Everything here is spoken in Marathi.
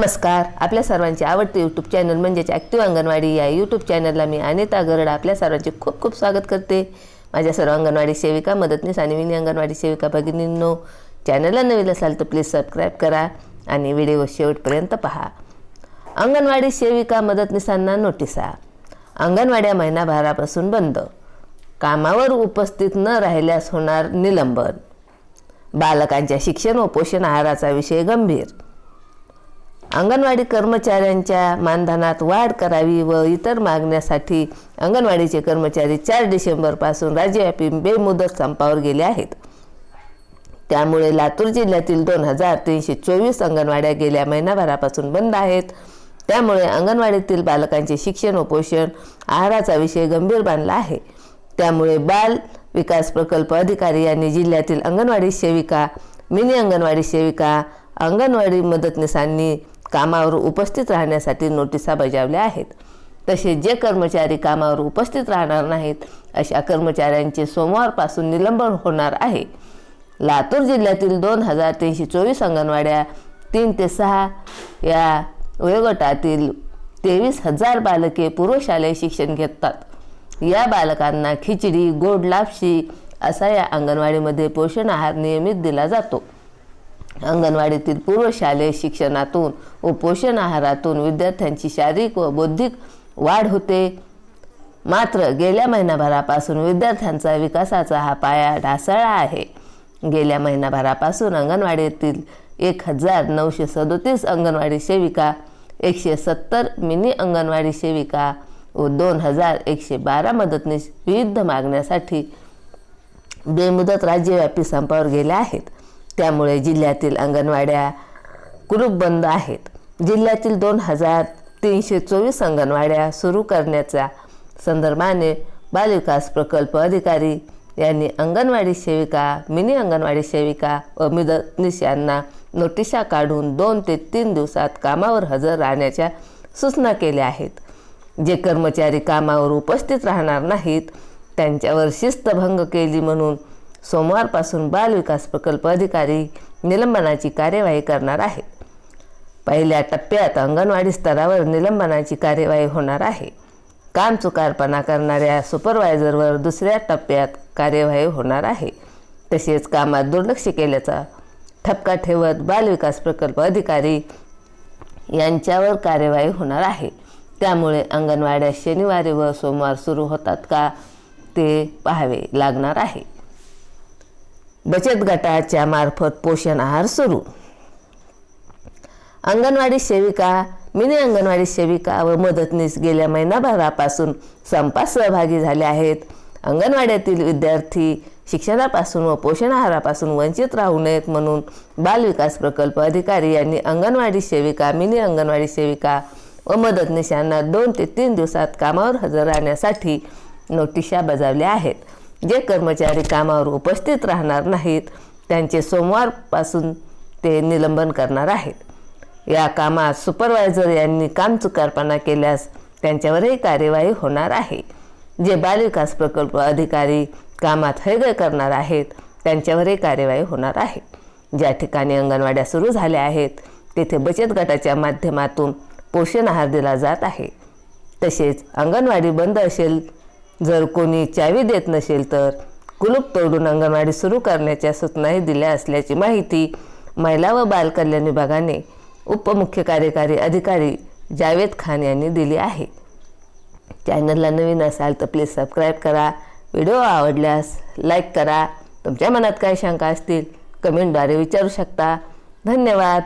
नमस्कार. आपल्या सर्वांचे आवडते यूट्यूब चॅनल म्हणजेच ॲक्टिव्ह अंगणवाडी या यूट्यूब चॅनलला मी अनिता गरड आपल्या सर्वांचे खूप खूप स्वागत करते. माझ्या सर्व अंगणवाडी सेविका मदतनीस आणि विनी अंगणवाडी सेविका भगिनींनो चॅनलला नवीन असाल तर प्लीज सबस्क्राईब करा आणि व्हिडिओ शेवटपर्यंत पहा. अंगणवाडी सेविका मदतनीसांना नोटिसा अंगणवाड्या महिनाभरापासून बंद. कामावर उपस्थित न राहिल्यास होणार निलंबन. बालकांच्या शिक्षण व पोषण आहाराचा विषय गंभीर. अंगणवाडी कर्मचाऱ्यांच्या मानधनात वाढ करावी व इतर मागण्यासाठी अंगणवाडीचे कर्मचारी चार डिसेंबरपासून राज्यव्यापी बेमुदत संपावर गेले आहेत. त्यामुळे लातूर जिल्ह्यातील दोन हजार तीनशे चोवीस अंगणवाड्या गेल्या महिनाभरापासून बंद आहेत. त्यामुळे अंगणवाडीतील बालकांचे शिक्षण व पोषण आहाराचा विषय गंभीर बांधला आहे. त्यामुळे बाल विकास प्रकल्प अधिकारी यांनी जिल्ह्यातील अंगणवाडी सेविका मिनी अंगणवाडी सेविका अंगणवाडी मदतनीसांनी कामावर उपस्थित राहण्यासाठी नोटिसा बजावल्या आहेत. तसेच जे कर्मचारी कामावर उपस्थित राहणार नाहीत अशा कर्मचाऱ्यांचे सोमवारपासून निलंबन होणार आहे. लातूर जिल्ह्यातील दोन हजार तीनशे चोवीस अंगणवाड्या तीन ते सहा या वयोगटातील तेवीस हजार बालके पूर्वशालेय शिक्षण घेतात. या बालकांना खिचडी गोड लापशी असा या अंगणवाडीमध्ये पोषण आहार नियमित दिला जातो. अंगणवाडीतील पूर्वशालेय शिक्षणातून व पोषण आहारातून विद्यार्थ्यांची शारीरिक व बौद्धिक वाढ होते. मात्र गेल्या महिनाभरापासून विद्यार्थ्यांचा विकासाचा हा पाया ढासळला आहे. गेल्या महिनाभरापासून अंगणवाडीतील एक हजार नऊशे सदोतीस अंगणवाडी सेविका एकशे सत्तर मिनी अंगणवाडी सेविका व दोन हजार एकशे बारा मदतनीस विविध मागण्यासाठी बेमुदत राज्यव्यापी संपावर गेल्या आहेत. त्यामुळे जिल्ह्यातील अंगणवाड्या कुलूप बंद आहेत. जिल्ह्यातील दोन हजार तीनशे चोवीस अंगणवाड्या सुरू करण्याच्या संदर्भाने बालविकास प्रकल्प अधिकारी यांनी अंगणवाडी सेविका मिनी अंगणवाडी सेविका व मदतनीस यांना नोटिसा काढून दोन ते तीन दिवसात कामावर हजर राहण्याच्या सूचना केल्या आहेत. जे कर्मचारी कामावर उपस्थित राहणार नाहीत त्यांच्यावर शिस्तभंग केली म्हणून सोमवारपासून बालविकास प्रकल्प अधिकारी निलंबनाची कार्यवाही करणार आहेत पहिल्या टप्प्यात अंगणवाडी स्तरावर निलंबनाची कार्यवाही होणार आहे. काम चुकारपणा करणाऱ्या सुपरवायझरवर दुसऱ्या टप्प्यात कार्यवाही होणार आहे. तसेच कामात दुर्लक्ष केल्याचा ठपका ठेवत बालविकास प्रकल्प अधिकारी यांच्यावर कार्यवाही होणार आहे. त्यामुळे अंगणवाड्या शनिवारी व सोमवार सुरू होतात का ते पाहावे लागणार आहे. बचत गटाच्या मार्फत पोषण आहार सुरू. अंगणवाडी सेविका मिनी अंगणवाडी सेविका व मदतनीस गेल्या महिनाभरापासून संपात सहभागी झाले आहेत. अंगणवाड्यातील विद्यार्थी शिक्षणापासून व पोषण आहारापासून वंचित राहू नयेत म्हणून बालविकास प्रकल्प अधिकारी यांनी अंगणवाडी सेविका मिनी अंगणवाडी सेविका व मदतनीस यांना दोन ते तीन दिवसात कामावर हजर राहण्यासाठी नोटिशा बजावल्या आहेत. जे कर्मचारी कामावर उपस्थित राहणार नाहीत त्यांचे सोमवारपासून ते निलंबन करणार आहेत. या कामात सुपरवायझर यांनी काम चुकारपणा केल्यास त्यांच्यावरही कार्यवाही होणार आहे. जे बालविकास प्रकल्प अधिकारी कामात हैगय करणार आहेत त्यांच्यावरही कार्यवाही होणार आहे. ज्या ठिकाणी अंगणवाड्या सुरू झाल्या आहेत तेथे बचत गटाच्या माध्यमातून पोषण आहार दिला जात आहे. तसेच अंगणवाडी बंद असेल जर कोणी चावी देत नसेल तर कुलूप तोडून अंगणवाडी सुरू करण्याच्या सूचनाही दिल्या असल्याची माहिती महिला व बालकल्याण विभागाने उपमुख्य कार्यकारी अधिकारी जावेद खान यांनी दिली आहे. चॅनलला नवीन असाल तर प्लीज सबस्क्राईब करा. व्हिडिओ आवडल्यास लाईक करा. तुमच्या मनात काय शंका असतील कमेंटद्वारे विचारू शकता. धन्यवाद.